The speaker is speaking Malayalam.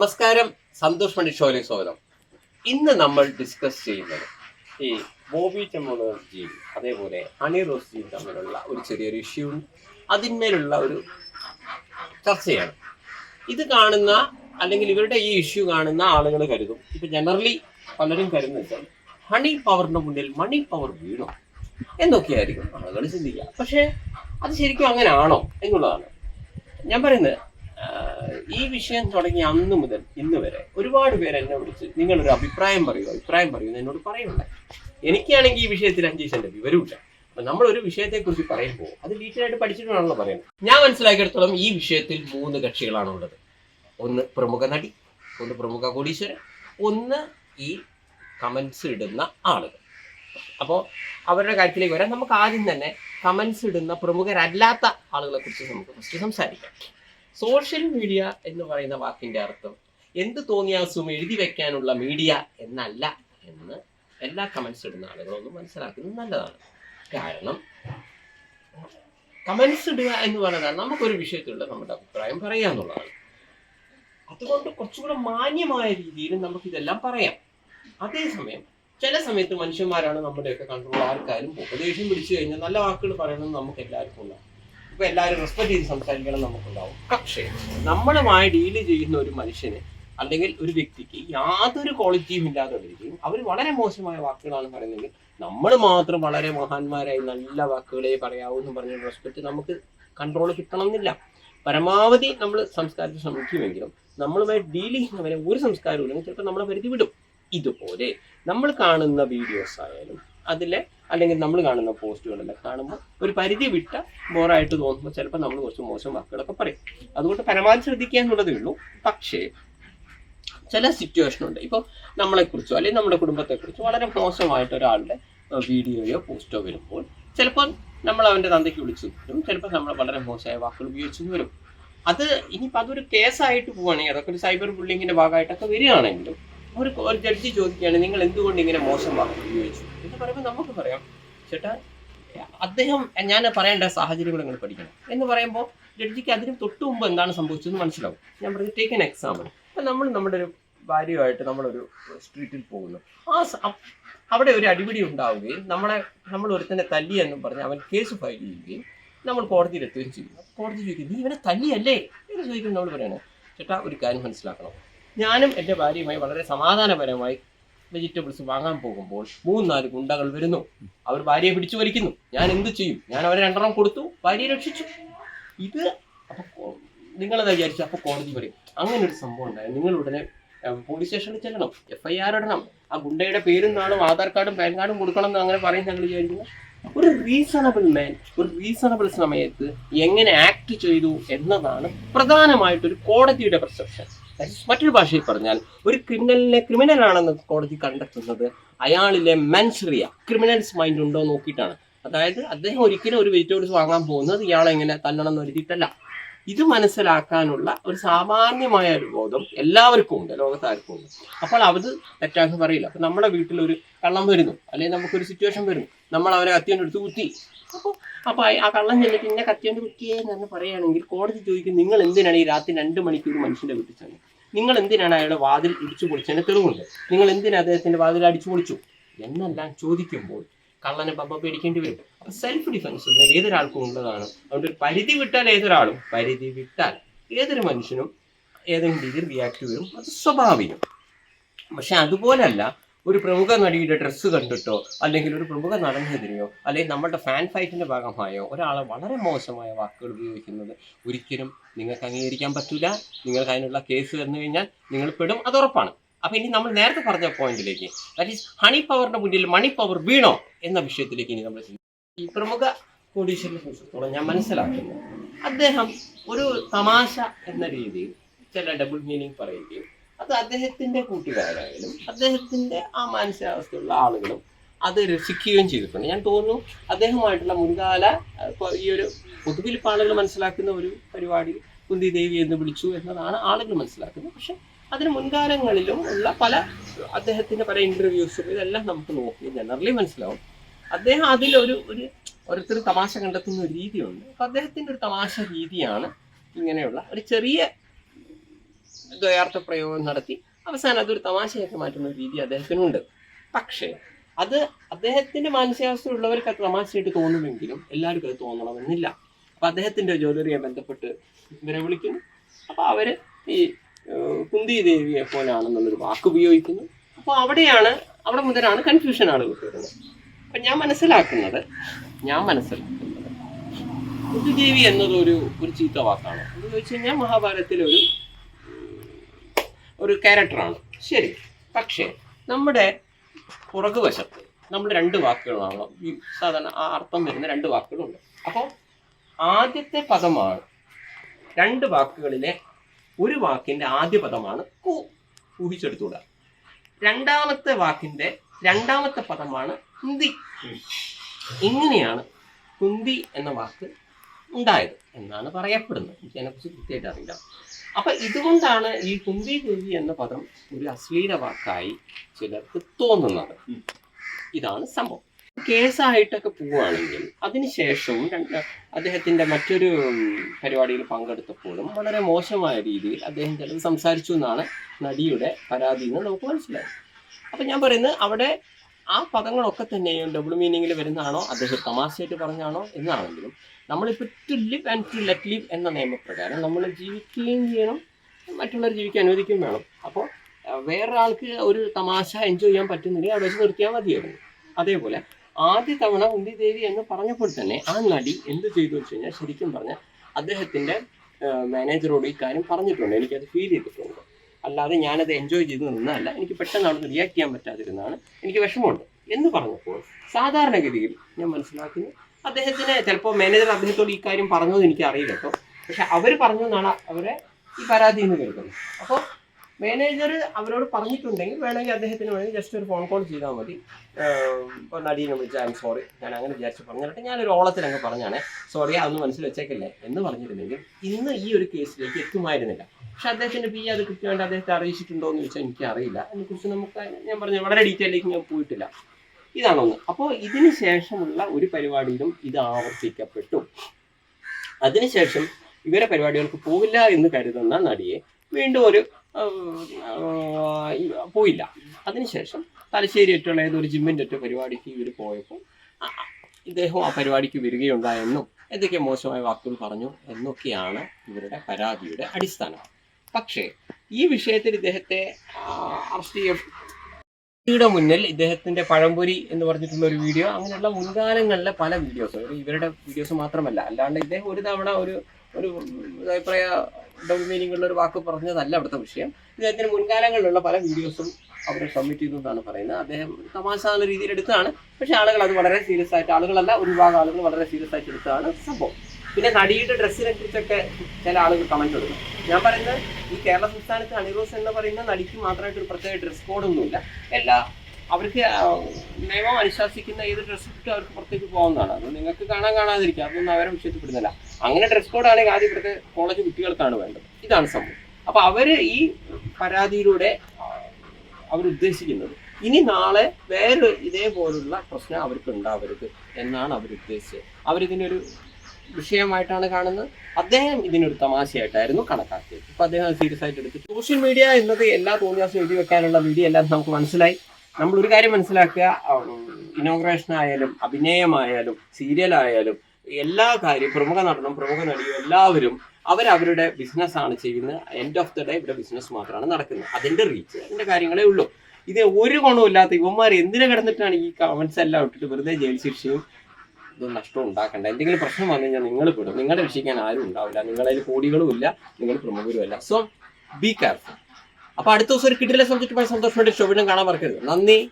നമസ്കാരം. സന്തോഷ് മണി ഷോയിലേക്ക് സ്വാഗതം. ഇന്ന് നമ്മൾ ഡിസ്കസ് ചെയ്യുന്നത് ഈ ബോബി ടെക്നോളജിയും അതേപോലെ ഹണി റോസ്റ്റിയും തമ്മിലുള്ള ഒരു ചെറിയൊരു ഇഷ്യൂ അതിന്മേലുള്ള ഒരു ചർച്ചയാണ്. ഇത് കാണുന്ന അല്ലെങ്കിൽ ഇവരുടെ ഈ ഇഷ്യൂ കാണുന്ന ആളുകൾ കരുതും. ഇപ്പൊ ജനറലി പലരും കരുതുന്നത് ഹണി പവറിന്റെ മുന്നിൽ മണി പവർ വീണോ? എന്നൊക്കെയായിരിക്കും ആളുകൾ ചിന്തിക്കുക. പക്ഷേ അത് ശരിക്കും അങ്ങനെ ആണോ എന്നുള്ളതാണ്. ഞാൻ പറയുന്നത് ഈ വിഷയം തുടങ്ങി അന്ന് മുതൽ ഇന്ന് വരെ ഒരുപാട് പേര് എന്നെ വിളിച്ച് നിങ്ങളൊരു അഭിപ്രായം പറയൂ അഭിപ്രായം പറയൂ എന്നോട് പറയുന്നുണ്ട്. എനിക്കാണെങ്കിൽ ഈ വിഷയത്തിൽ അഞ്ച് സെന്റ് വിവരമില്ല അപ്പൊ നമ്മൾ ഒരു വിഷയത്തെ കുറിച്ച് പറയുമ്പോൾ അത് ഡീറ്റെയിൽ ആയിട്ട് പഠിച്ചിട്ടാണല്ലോ പറയുന്നത്. ഞാൻ മനസ്സിലാക്കിയെടുത്തോളം ഈ വിഷയത്തിൽ മൂന്ന് കക്ഷികളാണ് ഉള്ളത്. ഒന്ന് പ്രമുഖ നടി ഒന്ന് പ്രമുഖ കോടീശ്വരൻ ഒന്ന് ഈ കമൻസ് ഇടുന്ന ആളുകൾ. അപ്പോൾ അവരുടെ കാര്യത്തിലേക്ക് വരാൻ നമുക്ക് ആദ്യം തന്നെ കമൻസ് ഇടുന്ന പ്രമുഖരല്ലാത്ത ആളുകളെ കുറിച്ച് നമുക്ക് ഫസ്റ്റ് സംസാരിക്കാം. സോഷ്യൽ മീഡിയ എന്ന് പറയുന്ന വാക്കിന്റെ അർത്ഥം എന്ത് തോന്നിയാസും എഴുതി വെക്കാനുള്ള മീഡിയ എന്നല്ല എന്ന് എല്ലാ കമൻസ് ഇടുന്ന ആളുകളൊന്നും മനസ്സിലാക്കുന്നത് നല്ലതാണ്. കാരണം കമൻസ് ഇടുക എന്ന് പറഞ്ഞാൽ നമുക്കൊരു വിഷയത്തിലുള്ള നമ്മുടെ അഭിപ്രായം പറയുക എന്നുള്ളതാണ്. അതുകൊണ്ട് കുറച്ചുകൂടെ മാന്യമായ രീതിയിൽ നമുക്ക് ഇതെല്ലാം പറയാം. അതേസമയം ചില സമയത്ത് മനുഷ്യന്മാരാണ് നമ്മുടെയൊക്കെ കൺട്രോൾ ആർക്കാരും ഉപദേശം പിടിച്ചു കഴിഞ്ഞാൽ നല്ല വാക്കുകൾ പറയണമെന്ന് നമുക്ക് എല്ലാവർക്കും ഉണ്ടാവും. ഇപ്പൊ എല്ലാവരും റെസ്പെക്ട് ചെയ്ത് സംസാരിക്കണം നമുക്കുണ്ടാവും. പക്ഷേ നമ്മളുമായി ഡീൽ ചെയ്യുന്ന ഒരു മനുഷ്യന് അല്ലെങ്കിൽ ഒരു വ്യക്തിക്ക് യാതൊരു ക്വാളിറ്റിയും ഇല്ലാതെ വരികയും അവർ വളരെ മോശമായ വാക്കുകളാണ് പറയുന്നതെങ്കിൽ നമ്മൾ മാത്രം വളരെ മഹാന്മാരായി നല്ല വാക്കുകളെ പറയാവൂ എന്ന് പറഞ്ഞ റെസ്പെക്ട് നമുക്ക് കൺട്രോൾ കിട്ടണം എന്നില്ല പരമാവധി നമ്മൾ സംസ്കാരത്തിൽ ശ്രമിക്കുമെങ്കിലും നമ്മളുമായി ഡീൽ ചെയ്യുന്നവരെ ഒരു സംസ്കാരവും ഇല്ലെങ്കിൽ ചിലപ്പോൾ നമ്മളെ പരിധി വിടും. ഇതുപോലെ നമ്മൾ കാണുന്ന വീഡിയോസ് ആയാലും അതിലെ അല്ലെങ്കിൽ നമ്മൾ കാണുന്ന പോസ്റ്റുകളിലെ കാണുമ്പോൾ ഒരു പരിധി വിട്ട ബോറായിട്ട് തോന്നുമ്പോൾ ചിലപ്പോൾ നമ്മൾ കുറച്ച് മോശം വാക്കുകളൊക്കെ പറയും. അതുകൊണ്ട് പരമാവധി ശ്രദ്ധിക്കുക എന്നുള്ളതേ ഉള്ളൂ. പക്ഷേ ചില സിറ്റുവേഷൻ ഉണ്ട്. ഇപ്പോൾ നമ്മളെക്കുറിച്ചോ അല്ലെങ്കിൽ നമ്മുടെ കുടുംബത്തെക്കുറിച്ചോ വളരെ മോശമായിട്ട് ഒരാളുടെ വീഡിയോയോ പോസ്റ്റോ വരുമ്പോൾ ചിലപ്പോൾ നമ്മൾ അവന്റെ തന്തയ്ക്ക് വിളിച്ചു വരും. ചിലപ്പോൾ നമ്മൾ വളരെ മോശമായ വാക്കുകൾ ഉപയോഗിച്ചു വരും. അത് ഇനിയിപ്പോൾ അതൊരു കേസായിട്ട് പോവുകയാണെങ്കിൽ അതൊക്കെ ഒരു സൈബർ ബുള്ളിങ്ങിന്റെ ഭാഗമായിട്ടൊക്കെ വരികയാണെങ്കിലും ഒരു ഒരു ജഡ്ജി ചോദിക്കുകയാണെങ്കിൽ നിങ്ങൾ എന്തുകൊണ്ട് ഇങ്ങനെ മോശം വാക്കുകൾ ഉപയോഗിച്ചു? പറയുമ്പോൾ നമുക്ക് പറയാം. ചേട്ടാ അദ്ദേഹം ഞാൻ പറയേണ്ട സാഹചര്യങ്ങൾ നിങ്ങൾ പഠിക്കണം. എന്ന് പറയുമ്പോൾ ജഡ്ജിക്ക് അതിന് തൊട്ട് മുമ്പ് എന്താണ് സംഭവിച്ചതെന്ന് മനസ്സിലാവും. ഞാൻ പറഞ്ഞു ടേക്ക് എൻ എക്സാമ്പിൾ അപ്പം നമ്മൾ നമ്മുടെ ഒരു ഭാര്യയുമായിട്ട് നമ്മളൊരു സ്ട്രീറ്റിൽ പോകുന്നു. ആ അവിടെ ഒരു അടിപിടി ഉണ്ടാവുകയും നമ്മളെ നമ്മൾ ഒരുത്തനെ തല്ലി എന്നും പറഞ്ഞ് അവൻ കേസ് ഫയൽ ചെയ്യുകയും നമ്മൾ കോടതിയിൽ എത്തുകയും ചെയ്യും. കോടതി ചോദിക്കും നീ ഇവനെ തല്ലിയല്ലേ? എന്ന് ചോദിക്കും നമ്മൾ പറയണേ ചേട്ടാ ഒരു കാര്യം മനസ്സിലാക്കണം. ഞാനും എന്റെ ഭാര്യയുമായി വളരെ സമാധാനപരമായി വെജിറ്റബിൾസ് വാങ്ങാൻ പോകുമ്പോൾ മൂന്നാൽ ഗുണ്ടകൾ വരുന്നു. അവർ ഭാര്യയെ പിടിച്ചു വലിക്കുന്നു. ഞാൻ എന്ത് ചെയ്യും? ഞാൻ അവരെ രണ്ടെണ്ണം കൊടുത്തു. ഭാര്യയെ രക്ഷിച്ചു. ഇത് അപ്പൊ നിങ്ങളെന്താ വിചാരിച്ചു അപ്പൊ കോടതി പറയും അങ്ങനെ ഒരു സംഭവം ഉണ്ടായി. നിങ്ങൾ ഉടനെ പോലീസ് സ്റ്റേഷനിൽ ചെല്ലണം. എഫ് ഐ ആർ ഇടണം. ആ ഗുണ്ടയുടെ പേരും നാളും ആധാർ കാർഡും പാൻ കാർഡും കൊടുക്കണം എന്ന് അങ്ങനെ പറയും ഞങ്ങൾ വിചാരിക്കുന്നു. ഒരു റീസണബിൾ മാൻ ഒരു റീസണബിൾ സമയത്ത് എങ്ങനെ ആക്ട് ചെയ്തു എന്നതാണ് പ്രധാനമായിട്ടൊരു കോടതിയുടെ പെർസെപ്ഷൻ മറ്റൊരു ഭാഷയിൽ പറഞ്ഞാൽ ഒരു ക്രിമിനലിനെ ക്രിമിനൽ ആണെന്ന് കോടതി കണ്ടെത്തുന്നത് അയാളിലെ മെൻസറിയ ക്രിമിനൽസ് മൈൻഡ് ഉണ്ടോ നോക്കിയിട്ടാണ്. അതായത് അദ്ദേഹം ഒരിക്കലും ഒരു വെജിറ്റബിൾസ് വാങ്ങാൻ പോകുന്നത് ഇയാളെങ്ങനെ തല്ലണം എന്ന് കരുതിയിട്ടല്ല. ഇത് മനസ്സിലാക്കാനുള്ള ഒരു സാമാന്യമായ ഒരു ബോധം എല്ലാവർക്കും ഉണ്ട് ലോകത്താർക്കും ഉണ്ട്. അപ്പോൾ അത് തെറ്റാന്ന് പറയില്ല. അപ്പൊ നമ്മുടെ വീട്ടിലൊരു കള്ളം വരുന്നു. അല്ലെങ്കിൽ നമുക്കൊരു സിറ്റുവേഷൻ വരുന്നു. നമ്മൾ അവരെ എടുത്ത് കുത്തി. അപ്പോൾ അപ്പൊ ആ കള്ളം ചെന്നിട്ട് ഇന്നെ കത്തിയോണ്ട് കുത്തിയേ എന്ന് പറയുകയാണെങ്കിൽ കോടതി ചോദിക്കും നിങ്ങൾ എന്തിനാണ് ഈ രാത്രി രണ്ട് മണിക്കൂർ മനുഷ്യന്റെ വീട്ടിൽ ചെന്നത്? നിങ്ങൾ എന്തിനാണ് അയാളുടെ വാതിൽ ഇടിച്ചു പൊളിച്ചതിന് തെളിവുണ്ട്. നിങ്ങൾ എന്തിനാണ് അദ്ദേഹത്തിന്റെ വാതിൽ അടിച്ചു പൊളിച്ചു? എന്നെല്ലാം ചോദിക്കുമ്പോൾ കള്ളനെ പമ്പ പേടിക്കേണ്ടി വരും. അപ്പൊ സെൽഫ് ഡിഫൻസ് എന്ന് ഏതൊരാൾക്കും ഉള്ളതാണ്. അതുകൊണ്ട് പരിധി വിട്ടാൽ ഏതൊരാളും പരിധി വിട്ടാൽ ഏതൊരു മനുഷ്യനും ഏതെങ്കിലും രീതിയിൽ റിയാക്ട് വരും അത് സ്വാഭാവികം. പക്ഷെ അതുപോലല്ല ഒരു പ്രമുഖ നടിയുടെ ഡ്രസ്സ് കണ്ടിട്ടോ അല്ലെങ്കിൽ ഒരു പ്രമുഖ നടനെതിരെയോ അല്ലെങ്കിൽ നമ്മളുടെ ഫാൻ ഫൈറ്റിന്റെ ഭാഗമായോ ഒരാളെ വളരെ മോശമായ വാക്കുകൾ ഉപയോഗിക്കുന്നത് ഒരിക്കലും നിങ്ങൾക്ക് അംഗീകരിക്കാൻ പറ്റില്ല നിങ്ങൾക്ക് അതിനുള്ള കേസ് വന്നു കഴിഞ്ഞാൽ നിങ്ങൾ പെടും. അത് ഉറപ്പാണ്. അപ്പോൾ ഇനി നമ്മൾ നേരത്തെ പറഞ്ഞ പോയിന്റിലേക്ക് ദാറ്റ് ഈസ് ഹണി പവറിന്റെ മുന്നിൽ മണി പവർ വീണോ എന്ന വിഷയത്തിലേക്ക് ഇനി നമ്മൾ. ഈ പ്രമുഖ കോടീശ്വരനെ സംബന്ധിച്ചിടത്തോളം ഞാൻ മനസ്സിലാക്കുന്നു. അദ്ദേഹം ഒരു തമാശ എന്ന രീതിയിൽ ചില ഡബിൾ മീനിങ് പറയുകയും അത് അദ്ദേഹത്തിന്റെ കൂട്ടുകാരായാലും അദ്ദേഹത്തിന്റെ ആ മാനസികാവസ്ഥയുള്ള ആളുകളും അത് രക്ഷിക്കുകയും ചെയ്തിട്ടുണ്ട്. ഞാൻ തോന്നുന്നു അദ്ദേഹമായിട്ടുള്ള മുൻകാല ഈ ഒരു പൊതുവിൽ ആളുകൾ മനസ്സിലാക്കുന്ന ഒരു പരിപാടി കുന്തി ദേവി എന്ന് വിളിച്ചു എന്നതാണ് ആളുകൾ മനസ്സിലാക്കുന്നത്. പക്ഷെ അതിന് മുൻകാലങ്ങളിലും ഉള്ള പല അദ്ദേഹത്തിന്റെ പല ഇന്റർവ്യൂസും ഇതെല്ലാം നമുക്ക് നോക്കി ജനറലി മനസ്സിലാവും. അദ്ദേഹം അതിലൊരു ഒരു ഓരോരുത്തർ തമാശ കണ്ടെത്തുന്ന ഒരു രീതിയുണ്ട്. അപ്പം അദ്ദേഹത്തിന്റെ ഒരു തമാശ രീതിയാണ് ഇങ്ങനെയുള്ള ഒരു ചെറിയ ദ്വയാർത്ഥ പ്രയോഗം നടത്തി അവസാനം അതൊരു തമാശയൊക്കെ മാറ്റുന്ന രീതി അദ്ദേഹത്തിനുണ്ട്. പക്ഷേ അത് അദ്ദേഹത്തിന്റെ മാനസികാവസ്ഥ ഉള്ളവർക്ക് അത് തമാശയായിട്ട് തോന്നുമെങ്കിലും എല്ലാവർക്കും അത് തോന്നണമെന്നില്ല. അപ്പൊ അദ്ദേഹത്തിന്റെ ജ്വല്ലറിയെ ബന്ധപ്പെട്ട് ഇവരെ വിളിക്കുന്നു. അപ്പൊ അവർ ഈ കുന്തി ദേവിയെ പോലാണെന്നുള്ളൊരു വാക്ക് ഉപയോഗിക്കുന്നു. അപ്പോൾ അവിടെയാണ് അവിടെ മുതലാണ് കൺഫ്യൂഷൻ ആളുകൾക്ക് വരുന്നത്. അപ്പൊ ഞാൻ മനസ്സിലാക്കുന്നത് ഞാൻ മനസ്സിലാക്കുന്നത് കുന്തിദേവി എന്നത് ഒരു ഒരു ചീത്ത വാക്കാണ്. എന്ന് ചോദിച്ചു കഴിഞ്ഞാൽ മഹാഭാരതത്തിലെ ഒരു ക്യാരക്ടറാണ് ശരി. പക്ഷേ നമ്മുടെ പുറകുവശത്ത് നമ്മൾ രണ്ട് വാക്കുകളാണ്? ഈ സാധാരണ ആ അർത്ഥം വരുന്ന രണ്ട് വാക്കുകളുണ്ട്. അപ്പോൾ ആദ്യത്തെ പദമാണ് രണ്ട് വാക്കുകളിലെ ഒരു വാക്കിന്റെ ആദ്യ പദമാണ് കു. ഊഹിച്ചെടുത്തുകൂടാ. രണ്ടാമത്തെ വാക്കിന്റെ രണ്ടാമത്തെ പദമാണ് കുന്തി. ഇങ്ങനെയാണ് കുന്തി എന്ന വാക്ക് ഉണ്ടായത് എന്നാണ് പറയപ്പെടുന്നത്. എനിക്ക് അതിനെക്കുറിച്ച് കൃത്യമായിട്ട് അറിയില്ല. അപ്പൊ ഇതുകൊണ്ടാണ് ഈ കുമ്പി ദേവി എന്ന പദം ഒരു അശ്ലീല വാക്കായി ചിലർക്ക് തോന്നുന്നത്. ഇതാണ് സംഭവം. കേസായിട്ടൊക്കെ പോവുകയാണെങ്കിൽ അതിനുശേഷവും രണ്ട് അദ്ദേഹത്തിന്റെ മറ്റൊരു പരിപാടിയിൽ പങ്കെടുത്തപ്പോഴും വളരെ മോശമായ രീതിയിൽ അദ്ദേഹം ചിലത് സംസാരിച്ചു എന്നാണ് നടിയുടെ പരാതി എന്ന് നമുക്ക് മനസ്സിലായത് അപ്പൊ ഞാൻ പറയുന്നത് അവിടെ ആ പദങ്ങളൊക്കെ തന്നെയും ഡബിൾ മീനിങ്ങിൽ വരുന്നതാണോ? അദ്ദേഹം തമാശയായിട്ട് പറഞ്ഞാണോ എന്നാണെങ്കിലും നമ്മളിപ്പോൾ to live and to let live എന്ന നിയമപ്രകാരം നമ്മൾ ജീവിക്കുകയും ചെയ്യണം മറ്റുള്ളവർ ജീവിക്കാൻ അനുവദിക്കുകയും വേണം. അപ്പോൾ വേറൊരാൾക്ക് ഒരു തമാശ എൻജോയ് ചെയ്യാൻ പറ്റുന്നില്ലെങ്കിൽ അവിടെ വെച്ച് നിർത്തിയാൽ മതിയായിരുന്നു. അതേപോലെ ആദ്യ തവണ ഉണ്ടി ദേവി എന്ന് പറഞ്ഞപ്പോൾ തന്നെ ആ നടി എന്ത് ചെയ്തു വെച്ച് കഴിഞ്ഞാൽ ശരിക്കും പറഞ്ഞാൽ അദ്ദേഹത്തിന്റെ മാനേജറോട് ഈ കാര്യം പറഞ്ഞിട്ടുണ്ട്. എനിക്കത് ഫീൽ ചെയ്തിട്ടുണ്ട്. അല്ലാതെ ഞാനത് എൻജോയ് ചെയ്ത് നിന്നതല്ല. എനിക്ക് പെട്ടെന്ന് അവിടെ റിയാക്ട് ചെയ്യാൻ പറ്റാതിരുന്നതാണ് എനിക്ക് വിഷമമുണ്ട് എന്ന് പറഞ്ഞപ്പോൾ സാധാരണഗതിയിൽ ഞാൻ മനസ്സിലാക്കുന്നു അദ്ദേഹത്തിന് ചിലപ്പോൾ മാനേജർ അദ്ദേഹത്തോട് ഈ കാര്യം പറഞ്ഞത് എനിക്ക് അറിയില്ല കേട്ടോ. പക്ഷെ അവർ പറഞ്ഞു എന്നാണ് അവരെ ഈ പരാതി എന്ന് കേൾക്കുന്നത്. അപ്പോൾ മാനേജർ അവരോട് പറഞ്ഞിട്ടുണ്ടെങ്കിൽ വേണമെങ്കിൽ അദ്ദേഹത്തിന് വേണമെങ്കിൽ ജസ്റ്റ് ഒരു ഫോൺ കോൾ ചെയ്താൽ മതി. ഇപ്പോൾ നടീനെ വിളിച്ചാൽ എം സോറി ഞാൻ അങ്ങനെ വിചാരിച്ച് പറഞ്ഞിട്ട് ഞാനൊരു ഓളത്തിൽ അങ്ങ് പറഞ്ഞാണേ സോറി അതൊന്ന് മനസ്സിൽ വെച്ചേക്കല്ലേ എന്ന് പറഞ്ഞിരുന്നെങ്കിൽ ഇന്ന് ഈ ഒരു കേസിലേക്ക് എത്തുമായിരുന്നില്ല. പക്ഷെ അദ്ദേഹത്തിന്റെ പി അത് കൃത്യമായിട്ട് അദ്ദേഹത്തെ അറിയിച്ചിട്ടുണ്ടോ എന്ന് ചോദിച്ചാൽ എനിക്കറിയില്ല. അതിനെക്കുറിച്ച് നമുക്ക് ഞാൻ പറഞ്ഞു വളരെ ഡീറ്റെയിലേക്ക് ഞാൻ പോയിട്ടില്ല. ഇതാണ് ഒന്ന് അപ്പോൾ ഇതിന് ശേഷമുള്ള ഒരു പരിപാടിയിലും ഇത് ആവർത്തിക്കപ്പെട്ടു. അതിനുശേഷം ഇവരെ പരിപാടികൾക്ക് പോവില്ല എന്ന് കരുതുന്ന നടിയെ വീണ്ടും ഒരു പോയില്ല. അതിനുശേഷം തലശ്ശേരി ഒറ്റുള്ള ഏതൊരു ജിമ്മിന്റെ ഒറ്റ പരിപാടിക്ക് ഇവർ പോയപ്പോൾ ഇദ്ദേഹം ആ പരിപാടിക്ക് വരികയുണ്ടായെന്നും എന്തൊക്കെ മോശമായ വാക്കുകൾ പറഞ്ഞു എന്നൊക്കെയാണ് ഇവരുടെ പരാതിയുടെ അടിസ്ഥാനം. പക്ഷേ ഈ വിഷയത്തിൽ ഇദ്ദേഹത്തെ അറസ്റ്റ് ചെയ്യ യുടെ മുന്നിൽ ഇദ്ദേഹത്തിന്റെ പഴംപൊരി എന്ന് പറഞ്ഞിട്ടുള്ള ഒരു വീഡിയോ അങ്ങനെയുള്ള മുൻകാലങ്ങളിലെ പല വീഡിയോസ് ഇവരുടെ വീഡിയോസ് മാത്രമല്ല. അല്ലാണ്ട് ഇദ്ദേഹം ഒരു തവണ ഒരു ഒരു അഭിപ്രായ ഡബിൾ മീനിങ് ഉള്ള ഒരു വാക്ക് പറഞ്ഞതല്ല അവിടുത്തെ വിഷയം. ഇദ്ദേഹത്തിന് മുൻകാലങ്ങളിലുള്ള പല വീഡിയോസും അവർ സബ്മിറ്റ് ചെയ്തു എന്നാണ് പറയുന്നത്. അദ്ദേഹം തമാശ എന്ന രീതിയിൽ എടുത്തതാണ്. പക്ഷെ ആളുകൾ അത് വളരെ സീരിയസ് ആയിട്ട് ആളുകളല്ല ഒരു ആളുകൾ വളരെ സീരിയസ് ആയിട്ട് എടുത്തതാണ് സംഭവം. പിന്നെ നടിയുടെ ഡ്രസ്സിനെ കുറിച്ചൊക്കെ ചില ആളുകൾ കമന്റ് കൊടുക്കും ഞാൻ പറയുന്നത് ഈ കേരള സംസ്ഥാനത്ത് അണിറോസ് എന്ന് പറയുന്ന നടിക്ക് മാത്രമായിട്ട് ഒരു പ്രത്യേക ഡ്രസ് കോഡൊന്നുമില്ല എല്ലാ അവർക്ക് നിയമം അനുശാസിക്കുന്ന ഏത് ഡ്രസ്സ് ഇട്ടിട്ട് അവർക്ക് പുറത്തേക്ക് പോകുന്നതാണ് അത് നിങ്ങൾക്ക് കാണാൻ കാണാതിരിക്കുക അതൊന്നും അവരെ വിശ്വസിപ്പെടുന്നില്ല. അങ്ങനെ ഡ്രസ് കോഡാണെങ്കിൽ ആദ്യം ഇവിടുത്തെ കോളേജ് കുട്ടികൾക്കാണ് വേണ്ടത്. ഇതാണ് സംഭവം. അപ്പൊ അവർ ഈ പരാതിയിലൂടെ അവർ ഉദ്ദേശിക്കുന്നത് ഇനി നാളെ വേറെ ഇതേപോലുള്ള പ്രശ്നം അവർക്ക് ഉണ്ടാവരുത് എന്നാണ് അവർ ഉദ്ദേശിച്ചത്. അവരിതിനൊരു വിഷയമായിട്ടാണ് കാണുന്നത്. അദ്ദേഹം ഇതിനൊരു തമാശയായിട്ടായിരുന്നു കണക്കാക്കിയത്. ഇപ്പൊ അദ്ദേഹം സീരിയസ് ആയിട്ട് എടുത്തു സോഷ്യൽ മീഡിയ എന്നത് എല്ലാ തോന്നിയാസം എഴുതി വെക്കാനുള്ള വീഡിയോ എല്ലാം നമുക്ക് മനസ്സിലായി. നമ്മൾ ഒരു കാര്യം മനസ്സിലാക്കുക ഇനോഗ്രേഷൻ ആയാലും അഭിനയമായാലും സീരിയൽ ആയാലും എല്ലാ കാര്യം പ്രമുഖ നടനും പ്രമുഖ നടിയും എല്ലാവരും അവരവരുടെ ബിസിനസ് ആണ് ചെയ്യുന്നത്. എൻഡ് ഓഫ് ദ ഡേ ഇവിടെ ബിസിനസ് മാത്രമാണ് നടക്കുന്നത്. അതിന്റെ റീച്ച് അതിന്റെ കാര്യങ്ങളേ ഉള്ളൂ. ഇത് ഒരു ഗുണവും ഇല്ലാത്ത ഇവന്മാർ എന്തിനു കിടന്നിട്ടാണ് ഈ കമന്റ്സ് എല്ലാം ഇട്ടിട്ട് വെറുതെ ജയിൽ ശിക്ഷയും ഇത് നഷ്ടം ഉണ്ടാക്കണ്ട. എന്തെങ്കിലും പ്രശ്നം വന്നു കഴിഞ്ഞാൽ നിങ്ങൾ പെടും. നിങ്ങളെ രക്ഷിക്കാൻ ആരും ഉണ്ടാവില്ല. നിങ്ങളതിൽ കോടികളും ഇല്ല. നിങ്ങൾ പ്രമുഖരും അല്ല. സോ ബി കെയർഫുൾ അപ്പൊ അടുത്ത ദിവസം ഒരു കിട്ടിലെ സബ്ജക്റ്റുമായി സന്തോഷമായിട്ട് ഷോവിനും കാണാൻ മറക്കരുത്. നന്ദി.